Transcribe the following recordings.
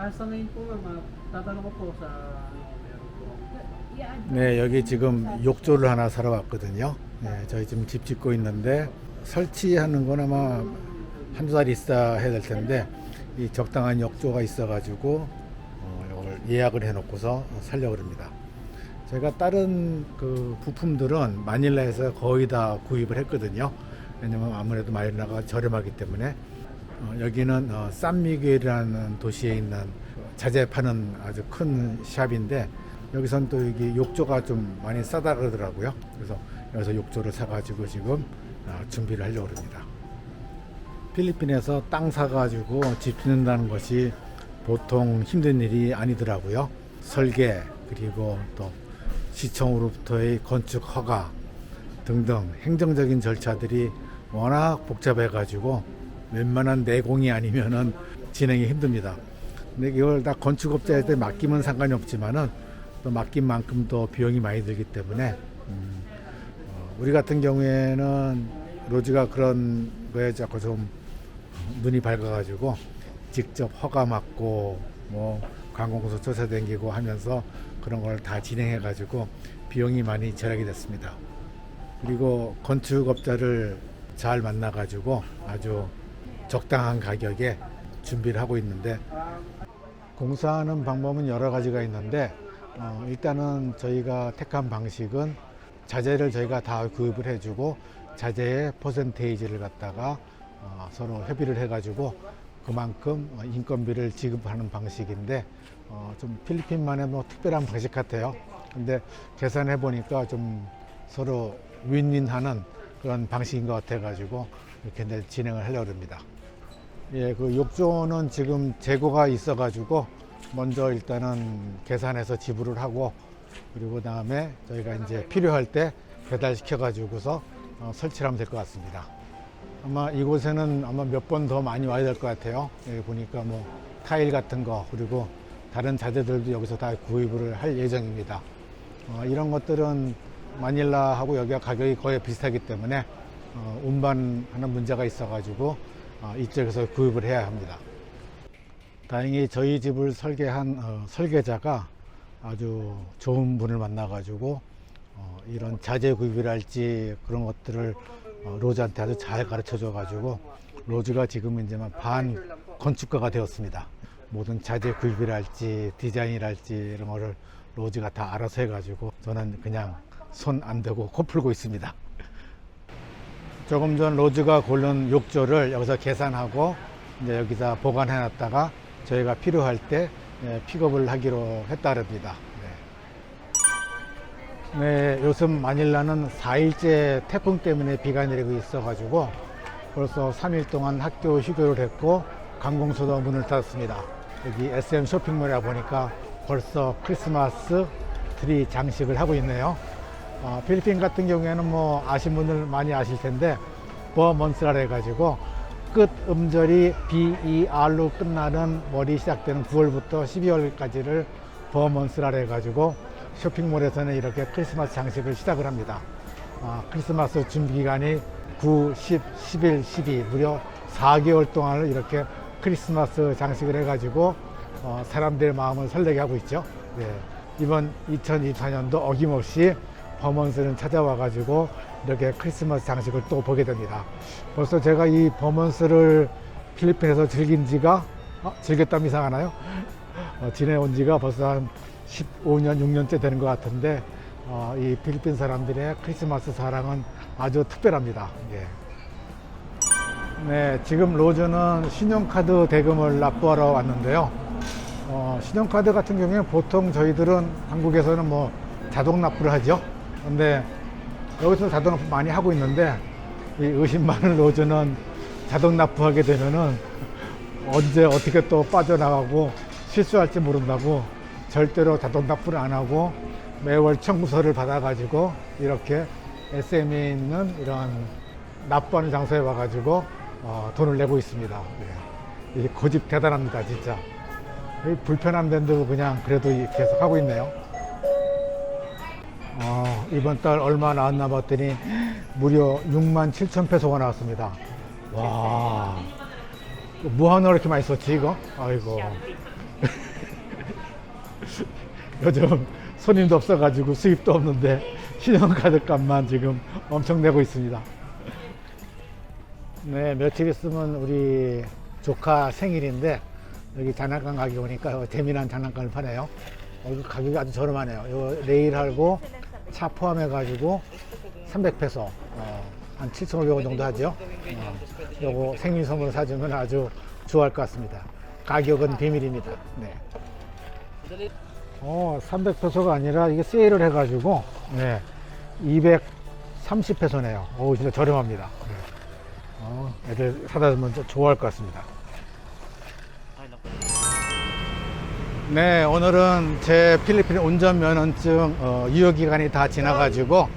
Ah, sa ngayon po ma'am. 네, 여기 지금 욕조를 하나 사러 왔거든요. 네, 저희 지금 집 짓고 있는데 설치하는 건 아마 한두 달 있어야 해야 될 텐데 이 적당한 욕조가 있어가지고 어, 이걸 예약을 해놓고서 살려고 합니다. 제가 다른 그 부품들은 마닐라에서 거의 다 구입을 했거든요. 왜냐면 아무래도 마닐라가 저렴하기 때문에 어, 여기는 어, 산미겔이라는 도시에 있는 자재 파는 아주 큰 샵인데 여기선 또 여기 욕조가 좀 많이 싸다 그러더라고요. 그래서 여기서 욕조를 사가지고 지금 어, 준비를 하려고 합니다. 필리핀에서 땅 사가지고 집 짓는다는 것이 보통 힘든 일이 아니더라고요. 설계 그리고 또 시청으로부터의 건축 허가 등등 행정적인 절차들이 워낙 복잡해 가지고 웬만한 내공이 아니면은 진행이 힘듭니다. 근데 이걸 다 건축업자한테 맡기면 상관이 없지만은 또 맡긴 만큼 또 비용이 많이 들기 때문에 음, 어, 우리 같은 경우에는 로지가 그런 거에 자꾸 좀 눈이 밝아가지고 직접 허가 맡고 뭐 관공서 다니고 하면서 그런 걸 다 진행해가지고 비용이 많이 절약이 됐습니다. 그리고 건축업자를 잘 만나가지고 아주 적당한 가격에 준비를 하고 있는데 공사하는 방법은 여러 가지가 있는데 어, 일단은 저희가 택한 방식은 자재를 저희가 다 구입을 해주고 자재의 퍼센테이지를 갖다가 어, 서로 협의를 해가지고 그만큼 어, 인건비를 지급하는 방식인데 어, 좀 필리핀만의 뭐 특별한 방식 같아요. 근데 계산해 보니까 좀 서로 윈윈하는 그런 방식인 것 같아가지고 이렇게 진행을 하려고 합니다. 예, 그 욕조는 지금 재고가 있어가지고 먼저 일단은 계산해서 지불을 하고 그리고 그 다음에 저희가 이제 필요할 때 배달시켜가지고서 어, 설치를 하면 될 것 같습니다. 아마 이곳에는 아마 몇 번 더 많이 와야 될 것 같아요. 여기 보니까 뭐 타일 같은 거 그리고 다른 자재들도 여기서 다 구입을 할 예정입니다. 어, 이런 것들은 마닐라하고 여기가 가격이 거의 비슷하기 때문에 어, 운반 하는 문제가 있어가지고 어, 이쪽에서 구입을 해야 합니다. 다행히 저희 집을 설계한 어, 설계자가 아주 좋은 분을 만나가지고 어, 이런 자재 구입이랄지 그런 것들을 어, 로즈한테 아주 잘 가르쳐 줘가지고 로즈가 지금 이제만 반 건축가가 되었습니다. 모든 자재 구입이랄지 디자인이랄지 이런 거를 로즈가 다 알아서 해가지고 저는 그냥 손 안 대고 코 풀고 있습니다. 조금 전 로즈가 고른 욕조를 여기서 계산하고 이제 여기다 보관해 놨다가 저희가 필요할 때 예, 픽업을 하기로 했다랍니다. 네. 네, 요즘 마닐라는 4일째 태풍 때문에 비가 내리고 있어가지고 벌써 3일 동안 학교 휴교를 했고 관공서도 문을 닫았습니다. 여기 SM 쇼핑몰에 보니까 벌써 크리스마스 트리 장식을 하고 있네요. 어, 필리핀 같은 경우에는 뭐 아신 분들 많이 아실 텐데 버먼스라 해가지고 끝 음절이 BER로 끝나는 월이 시작되는 9월부터 12월까지를 버먼스라 해가지고 쇼핑몰에서는 이렇게 크리스마스 장식을 시작을 합니다. 아, 크리스마스 준비 기간이 9, 10, 11, 12 무려 4개월 동안을 이렇게 크리스마스 장식을 해가지고 어, 사람들의 마음을 설레게 하고 있죠. 네. 이번 2024년도 어김없이 버먼스는 찾아와가지고 이렇게 크리스마스 장식을 또 보게 됩니다. 벌써 제가 이 버먼스를 필리핀에서 즐긴 지가 어, 즐겼다면 이상하나요? 어, 지내온 지가 벌써 한 15년, 6년째 되는 것 같은데 어, 이 필리핀 사람들의 크리스마스 사랑은 아주 특별합니다. 예. 네, 지금 로즈는 신용카드 대금을 납부하러 왔는데요. 어, 신용카드 같은 경우에 보통 저희들은 한국에서는 뭐 자동 납부를 하죠. 근데 여기서 자동 납부 많이 하고 있는데 이 의심 많은 로즈는 자동 납부하게 되면은 언제 어떻게 또 빠져나가고 실수할지 모른다고 절대로 자동 납부를 안 하고 매월 청구서를 받아가지고 이렇게 SM에 있는 이런 납부하는 장소에 와가지고 어, 돈을 내고 있습니다. 네. 이 고집 대단합니다, 진짜. 이 불편한 데도 그냥 그래도 계속 하고 있네요. 어, 이번 달 얼마 나왔나 봤더니 무려 6만 7천 페소가 나왔습니다. 와, 뭐 하나 이렇게 많이 썼지, 이거? 아이고. 요즘 손님도 없어가지고 수입도 없는데 신용카드 값만 지금 엄청 내고 있습니다. 네, 며칠 있으면 우리 조카 생일인데 여기 장난감 가게 오니까 재미난 장난감을 파네요. 어, 이거 가격이 아주 저렴하네요. 이거 레일하고 차 포함해가지고 300페소, 어, 한 7,500원 정도 하죠. 어, 요거 생일 선물 사주면 아주 좋아할 것 같습니다. 가격은 비밀입니다. 네. 어, 300페소가 아니라 이게 세일을 해가지고, 네, 230페소네요. 오, 진짜 저렴합니다. 네. 어, 애들 사다 주면 좀 좋아할 것 같습니다. 네, 오늘은 제 필리핀 운전면허증 어, 유효기간이 다 지나가지고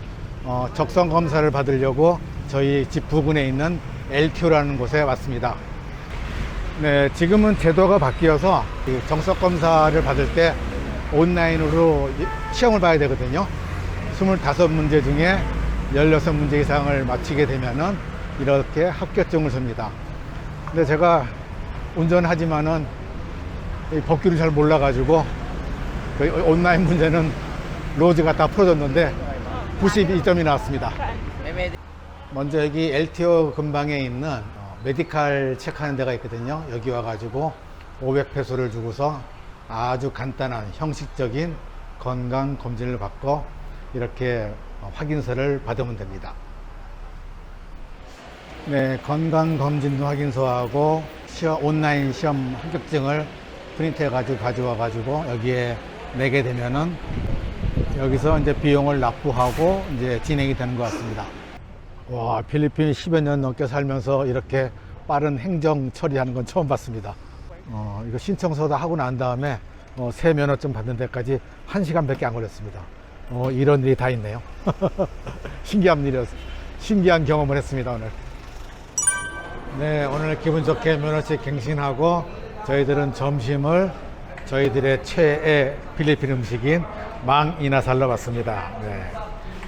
어, 적성 검사를 받으려고 저희 집 부근에 있는 LQ라는 곳에 왔습니다. 네, 지금은 제도가 바뀌어서 이 정석 검사를 받을 때 온라인으로 이- 시험을 봐야 되거든요. 25문제 중에 16문제 이상을 맞히게 되면은 이렇게 합격증을 줍니다. 근데 제가 운전하지만은 이 법규를 잘 몰라가지고 그 온라인 문제는 로즈가 다 풀어줬는데 92점이 나왔습니다. 먼저 여기 LTO 근방에 있는 어, 메디칼 체크하는 데가 있거든요. 여기 와가지고 500페소를 주고서 아주 간단한 형식적인 건강 검진을 받고 이렇게 어, 확인서를 받으면 됩니다. 네, 건강 검진 확인서하고 시험, 온라인 시험 합격증을 프린트해 가지고 가져와 가지고 여기에 내게 되면은 여기서 이제 비용을 납부하고 이제 진행이 되는 것 같습니다. 와, 필리핀 10여 년 넘게 살면서 이렇게 빠른 행정 처리하는 건 처음 봤습니다. 어, 이거 신청서 다 하고 난 다음에 어, 새 면허증 받는 데까지 1시간밖에 안 걸렸습니다. 어, 이런 일이 다 있네요. 신기한 일이었어요. 신기한 경험을 했습니다, 오늘. 네, 오늘 기분 좋게 면허증 갱신하고 저희들은 점심을 저희들의 최애 필리핀 음식인 망이나살로 왔습니다. 네.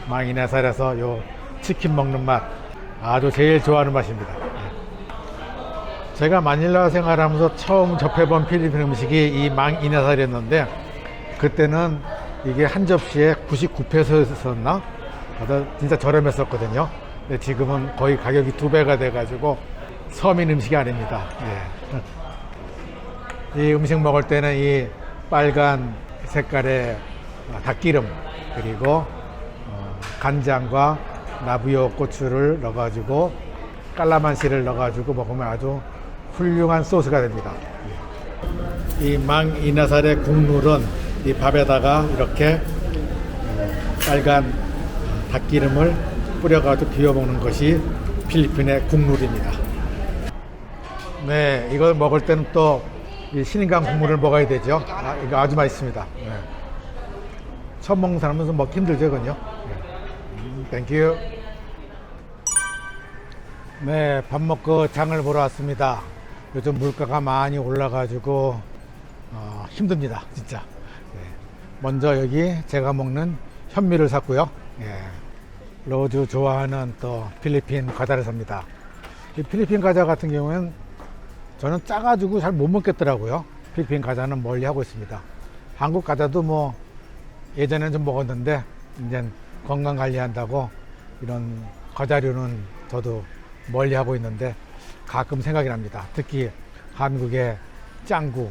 망이나살에서 요 치킨 먹는 맛 아주 제일 좋아하는 맛입니다. 네. 제가 마닐라 생활하면서 처음 접해본 필리핀 음식이 이 망이나살이었는데 그때는 이게 한 접시에 99페소였었나? 진짜 저렴했었거든요. 근데 지금은 거의 가격이 두 배가 돼가지고 서민 음식이 아닙니다. 예. 이 음식 먹을 때는 이 빨간 색깔의 닭기름 그리고 어, 간장과 나부요 고추를 넣어가지고 깔라만시를 넣어가지고 먹으면 아주 훌륭한 소스가 됩니다. 이 망 이나살의 국물은 이 밥에다가 이렇게 어, 빨간 닭기름을 뿌려가지고 비벼 먹는 것이 필리핀의 국물입니다. 네, 이걸 먹을 때는 또 이 신인강 국물을 먹어야 되죠. 아, 이거 아주 맛있습니다. 네. 처음 먹는 사람은 먹기 힘들거든요. 네. 땡큐. 네, 밥 먹고 장을 보러 왔습니다. 요즘 물가가 많이 올라가지고 어, 힘듭니다, 진짜. 네. 먼저 여기 제가 먹는 현미를 샀고요. 예. 로즈 좋아하는 또 필리핀 과자를 삽니다. 이 필리핀 과자 같은 경우는 저는 짜가지고 잘 못 먹겠더라고요. 필리핀 과자는 멀리 하고 있습니다. 한국 과자도 뭐 예전에는 좀 먹었는데 이제 건강 관리한다고 이런 과자류는 저도 멀리 하고 있는데 가끔 생각이 납니다. 특히 한국의 짱구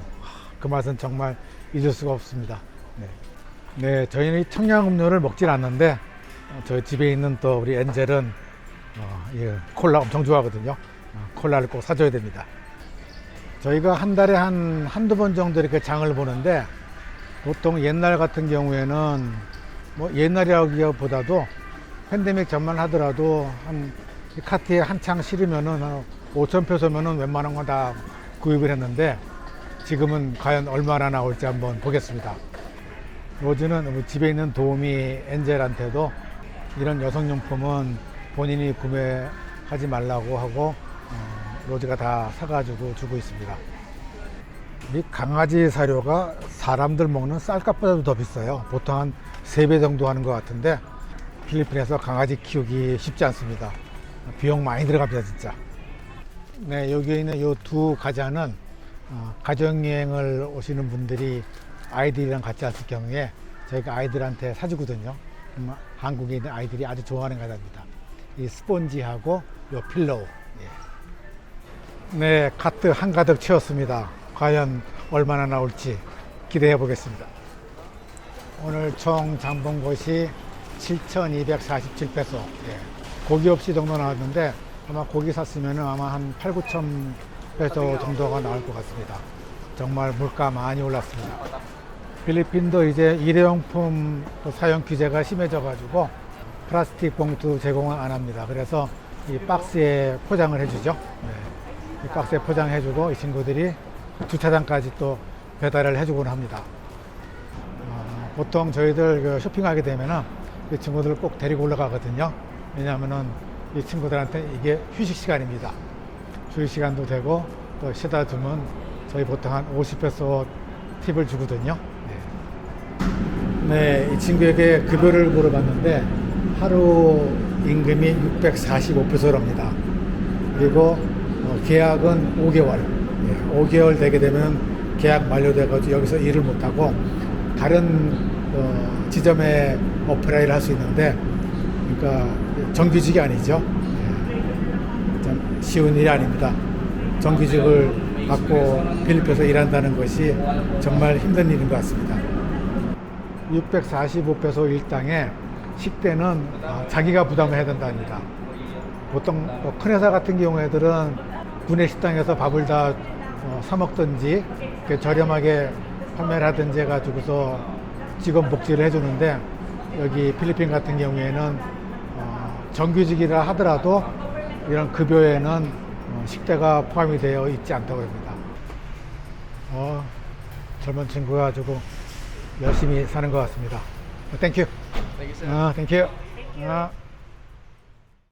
그 맛은 정말 잊을 수가 없습니다. 네, 네 저희는 청량음료를 먹질 않는데 어, 저희 집에 있는 또 우리 엔젤은 어, 예, 콜라 엄청 좋아하거든요. 어, 콜라를 꼭 사줘야 됩니다. 저희가 한 달에 한 한두 번 정도 이렇게 장을 보는데 보통 옛날 같은 경우에는 뭐 옛날이라기보다도 팬데믹 전만 하더라도 한이 카트에 한창 실으면은 한 5천 표소면은 웬만한 건 다 구입을 했는데 지금은 과연 얼마나 나올지 한번 보겠습니다. 로즈는 우리 집에 있는 도우미 엔젤한테도 이런 여성용품은 본인이 구매하지 말라고 하고 어, 로즈가 다 사가지고 주고 있습니다. 이 강아지 사료가 사람들 먹는 쌀값보다도 더 비싸요. 보통 한 3배 정도 하는 것 같은데 필리핀에서 강아지 키우기 쉽지 않습니다. 비용 많이 들어갑니다, 진짜. 네, 여기에 있는 이두 과자는 어, 가정여행을 오시는 분들이 아이들이랑 같이 왔을 경우에 저희가 아이들한테 사주거든요. 음, 한국에 있는 아이들이 아주 좋아하는 과자입니다. 이 스폰지하고 요 필로우. 예. 네, 카트 한가득 채웠습니다. 과연 얼마나 나올지 기대해 보겠습니다. 오늘 총 장본 것이 7,247페소. 예. 고기 없이 정도 나왔는데 아마 고기 샀으면 아마 한 8, 9천 페소 정도가 나올 것 같습니다. 정말 물가 많이 올랐습니다. 필리핀도 이제 일회용품 사용 규제가 심해져 가지고 플라스틱 봉투 제공을 안 합니다. 그래서 이 박스에 포장을 해주죠. 네. 이 박스에 포장해주고 이 친구들이 주차장까지 또 배달을 해주곤 합니다. 어, 보통 저희들 그 쇼핑하게 되면은 이 친구들을 꼭 데리고 올라가거든요. 왜냐하면은 이 친구들한테 이게 휴식 시간입니다. 휴식 시간도 되고 또 쉬다 주면 저희 보통 한 50페소 팁을 주거든요. 네. 네, 이 친구에게 급여를 물어봤는데 하루 임금이 645페소랍니다. 그리고 어, 계약은 5개월. 5개월 되게 되면 계약 만료돼가지고 여기서 일을 못하고 다른 어, 지점에 어플라이를 할 수 있는데 그러니까 정규직이 아니죠. 예. 참 쉬운 일이 아닙니다. 정규직을 갖고 필리핀에서 일한다는 것이 정말 힘든 일인 것 같습니다. 645페소 일당에 식대는 어, 자기가 부담을 해야 된답니다. 보통 뭐큰 회사 같은 경우에들은 군내 식당에서 밥을 다 어, 사 먹든지 이렇게 저렴하게 판매를 하든지 해가지고서 직원 복지를 해주는데 여기 필리핀 같은 경우에는 어, 정규직이라 하더라도 이런 급여에는 어, 식대가 포함이 되어 있지 않다고 합니다. 어, 젊은 친구가 조금 열심히 사는 것 같습니다. 땡큐. 아, 땡큐. 아.